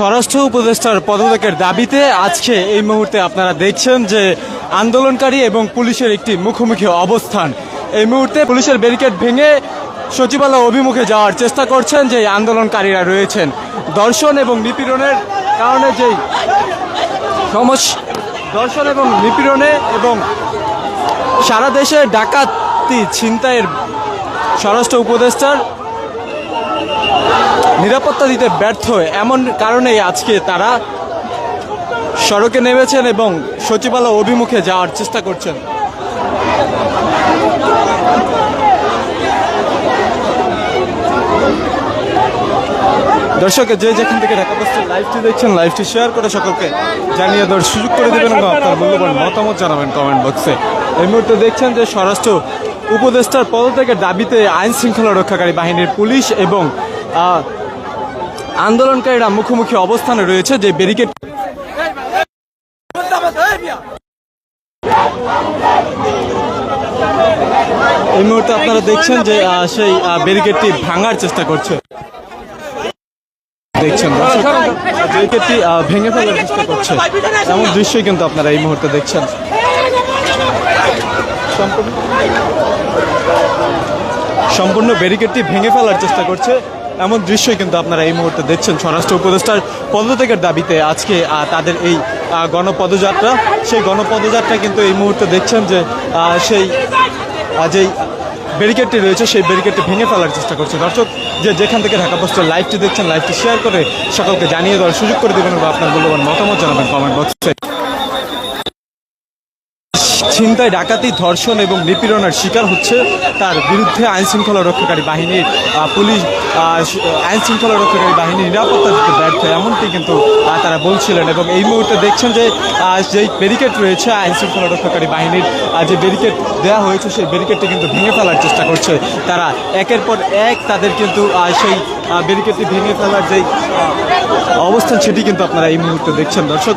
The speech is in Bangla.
স্বরাষ্ট্র উপদেষ্টার পদত্যাগের দাবিতে আজকে এই মুহূর্তে আপনারা দেখছেন যে আন্দোলনকারী এবং পুলিশের একটি মুখোমুখি অবস্থান। এই মুহূর্তে পুলিশের ব্যারিকেড ভেঙে সচিবালয় অভিমুখে যাওয়ার চেষ্টা করছেন যে আন্দোলনকারীরা রয়েছেন। দর্শন এবং নিপীড়নের কারণে যেই সমস্যা দর্শন এবং নিপীড়নে এবং সারা দেশে ডাকাতি ছিনতাইয়ের স্বরাষ্ট্র উপদেষ্টার নিরাপত্তা দিতে ব্যর্থ এমন কারণেই আজকে তারা সড়কে নেমেছেন এবং সচিবালয় অভিমুখে যাওয়ার চেষ্টা করছেন। দর্শক, যে যেখান থেকে ঢাকা পোস্টের লাইভটি দেখছেন, লাইভটি শেয়ার করে সকলকে জানিয়ে দেওয়ার সুযোগ করে দেবেন এবং আপনার মূল্যবান মতামত জানাবেন কমেন্ট বক্সে। এই মুহূর্তে দেখছেন যে স্বরাষ্ট্র উপদেষ্টার পদত্যাগের দাবিতে আইন শৃঙ্খলা রক্ষাকারী বাহিনীর পুলিশ এবং আন্দোলনকারীরা মুখোমুখি অবস্থানে রয়েছে যে ব্যারিকেড এই মুহূর্তে আপনারা দেখছেন যে সেই ব্যারিকেডটি ভাঙার চেষ্টা করছে। দেখছেন ব্যারিকেডটি ভেঙে ফেলার চেষ্টা করছে। এমন দৃশ্যই কিন্তু আপনারা এই মুহূর্তে দেখছেন। সম্পূর্ণ ব্যারিকেডটি ভেঙে ফেলার চেষ্টা করছে। এমন দৃশ্যই কিন্তু আপনারা এই মুহূর্তে দেখছেন স্বরাষ্ট্র উপদেষ্টার পদত্যাগের দাবিতে আজকে তাদের এই গণপদযাত্রা। সেই গণপদযাত্রা কিন্তু এই মুহূর্তে দেখছেন যে সেই যেই ব্যারিকেডটি রয়েছে, সেই ব্যারিকেডটি ভেঙে ফেলার চেষ্টা করছে। দর্শক, যে যেখান থেকে ঢাকা পোস্টের লাইভটি দেখছেন, লাইভটি শেয়ার করে সকলকে জানিয়ে দেওয়ার সুযোগ করে দেবেন বা আপনার মূল্যবান মতামত জানাবেন কমেন্ট বক্সে। ছিনতাই ডাকাতি ধর্ষণ এবং নিপীড়নের শিকার হচ্ছে তার বিরুদ্ধে আইন শৃঙ্খলা রক্ষাকারী বাহিনীর পুলিশ আহ, স- আইন শৃঙ্খলা রক্ষাকারী বাহিনী নিরাপত্তা দিতে ব্যর্থ। এমনটি কিন্তু তারা বলছিলেন এবং এই মুহূর্তে দেখছেন যে যেই ব্যারিকেড রয়েছে আইন শৃঙ্খলা রক্ষাকারী বাহিনীর যে ব্যারিকেড দেওয়া হয়েছে সেই ব্যারিকেডটি কিন্তু ভেঙে ফেলার চেষ্টা করছে। তারা একের পর এক তাদের কিন্তু সেই ব্যারিকেডটি ভেঙে ফেলার যেই অবস্থান সেটি কিন্তু আপনারা এই মুহূর্তে দেখছেন। দর্শক